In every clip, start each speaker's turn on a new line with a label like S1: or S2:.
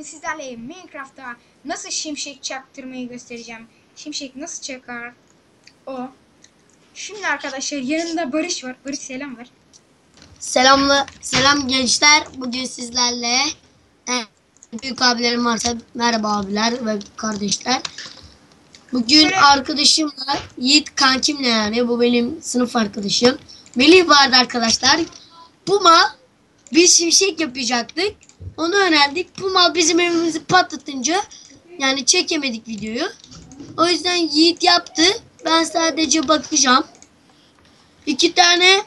S1: bugün sizlerle Minecraft'ta nasıl şimşek çaktırmayı göstereceğim. Şimşek nasıl çakar? O. Şimdi arkadaşlar yanımda Barış var. Barış selam ver.
S2: Selamla, selam gençler. Bugün sizlerle e, büyük abilerim varsa merhaba abiler ve kardeşler. Bugün
S1: Şöyle-
S2: arkadaşımla Yiğit kankimle yani bu benim sınıf arkadaşım. Melih vardı arkadaşlar. Puma bir şimşek yapacaktık. Onu öğrendik. Puma bizim evimizi patlatınca yani çekemedik videoyu. O yüzden Yiğit yaptı. Ben sadece bakacağım. İki tane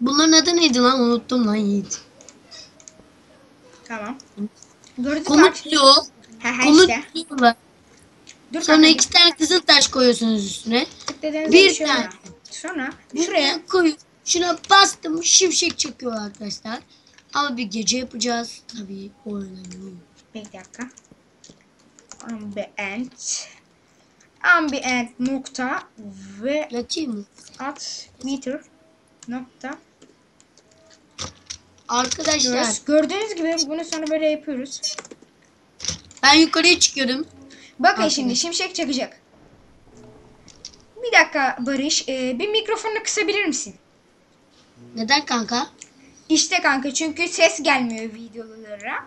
S2: Bunların adı neydi lan? Unuttum lan Yiğit.
S1: Tamam. Gördük
S2: Komut diyor.
S1: He he
S2: Komut
S1: işte.
S2: diyorlar.
S1: Dur
S2: Sonra iki tane kızıl taş koyuyorsunuz üstüne. bir
S1: şey
S2: tane.
S1: Sonra
S2: Şuraya
S1: şuraya
S2: koy. Şuna bastım şimşek çekiyor arkadaşlar. Ama bir gece yapacağız. Tabii o önemli.
S1: bir dakika. Ambient ambient nokta ve
S2: mı?
S1: at meter nokta
S2: Arkadaşlar
S1: diyoruz. Gördüğünüz gibi bunu sonra böyle yapıyoruz.
S2: ben yukarıya çıkıyorum.
S1: Bakın
S2: Arkadaş.
S1: şimdi şimşek çakacak. Bir dakika Barış, e, bir mikrofonunu kısabilir misin?
S2: Neden kanka?
S1: İşte kanka çünkü ses gelmiyor videolara.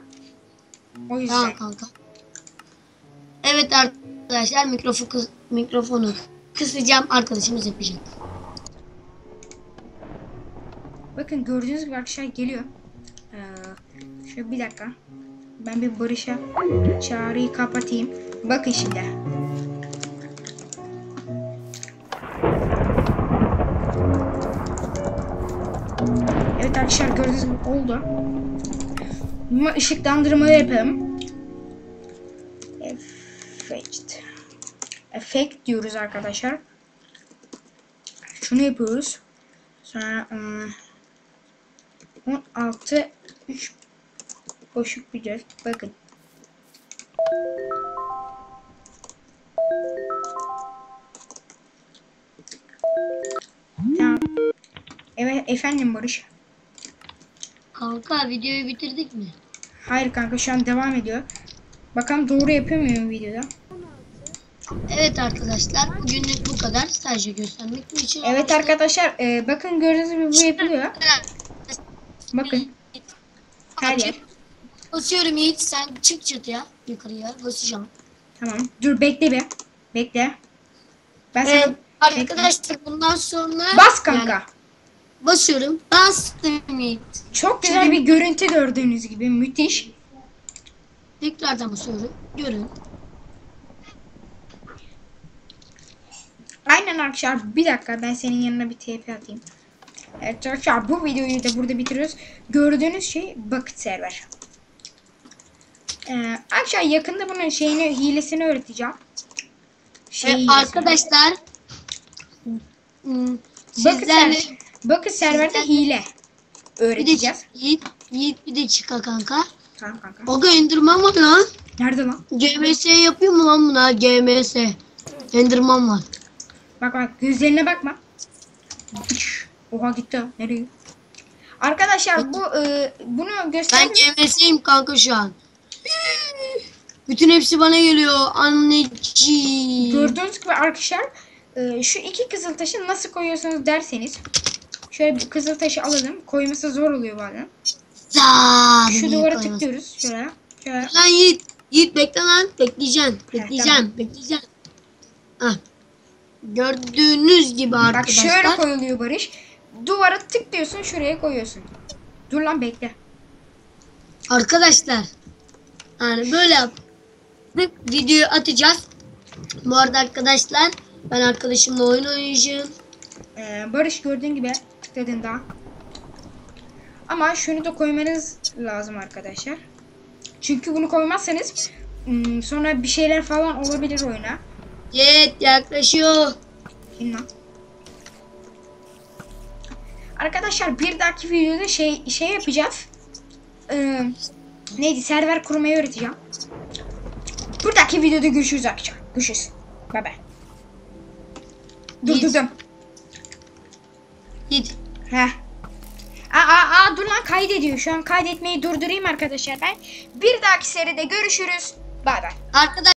S1: O yüzden.
S2: Tamam kanka. Evet arkadaşlar mikrofonu, kıs- mikrofonu kısacağım. Arkadaşımız yapacak.
S1: Bakın gördüğünüz gibi arkadaşlar geliyor. Ee, şöyle bir dakika. Ben bir Barış'a çağrıyı kapatayım. Bakın şimdi. Evet arkadaşlar gördüğünüz gibi oldu. Ama ışıklandırma yapalım. Effect. Effect diyoruz arkadaşlar. Şunu yapıyoruz. Sonra ım, 16 3 boşluk bir dört. Bakın. Tamam. Evet efendim Barış.
S2: Kanka videoyu bitirdik mi?
S1: Hayır kanka şu an devam ediyor. Bakalım doğru yapıyor muyum videoda?
S2: Evet arkadaşlar bugünlük bu kadar. Sadece göstermek için.
S1: Evet arkadaşlar e, bakın gördüğünüz gibi bu yapılıyor. Bakın her yer.
S2: Basıyorum Yiğit sen çık çatıya yukarıya basacağım.
S1: Tamam. Dur bekle bir. Bekle. Ben sana...
S2: Evet arkadaşlar bundan sonra
S1: Bas kanka.
S2: yani basıyorum. Bastım.
S1: Çok güzel bir görüntü gördüğünüz gibi. Müthiş.
S2: Tekrardan basıyorum. Görün.
S1: Aynen arkadaşlar bir dakika ben senin yanına bir TP atayım. Evet arkadaşlar bu videoyu da burada bitiriyoruz. Gördüğünüz şey Bucket server. Ee, arkadaşlar yakında bunun şeyini hilesini öğreteceğim. Şey
S2: Evet,
S1: hilesini.
S2: arkadaşlar hmm,
S1: Bucket,
S2: sizlerle
S1: server, Bucket serverde hile öğreteceğiz.
S2: Yiğit, Yiğit bir de çıka kanka.
S1: Tamam kanka.
S2: Oga Enderman var lan.
S1: Nerede lan?
S2: GMS yapıyor mu lan buna? GMS. Enderman var.
S1: Bak bak gözlerine bakma. Oha gitti. Nereye? Arkadaşlar bu e, bunu
S2: Ben
S1: göster.
S2: GMS'yim kanka şu an. Bütün hepsi bana geliyor. Anneciğim.
S1: Gördüğünüz gibi arkadaşlar e, şu iki kızıl taşı nasıl koyuyorsunuz derseniz şöyle bir kızıl taşı alalım. Koyması zor oluyor bazen.
S2: Zaa,
S1: Şu duvara tıklıyoruz. Şöyle. Şöyle.
S2: Lan Yiğit. Yiğit bekle lan. Bekleyeceksin.
S1: tamam.
S2: Bekleyeceksin. Hah. Gördüğünüz gibi
S1: Bak
S2: arkadaşlar.
S1: şöyle koyuluyor Barış. Duvara tıklıyorsun şuraya koyuyorsun. Dur lan bekle.
S2: Arkadaşlar. Yani böyle yaptık. Videoyu atacağız. Bu arada arkadaşlar ben arkadaşımla oyun oynayacağım.
S1: Ee, Barış gördüğün gibi tıkladığında. Ama şunu da koymanız lazım arkadaşlar. Çünkü bunu koymazsanız ım, sonra bir şeyler falan olabilir oyuna.
S2: Jet yaklaşıyor.
S1: Kim lan? Arkadaşlar bir dahaki videoda şey şey yapacağız. Ee, neydi? Server kurmayı öğreteceğim. Bir dahaki videoda görüşürüz arkadaşlar. Görüşürüz. Bay bay. Dur dur dur. Heh. Aa, aa, aa dur lan an kaydediyor. Şu an kaydetmeyi durdurayım arkadaşlar ben. Bir dahaki seride görüşürüz. Bay bay.
S2: Arkadaşlar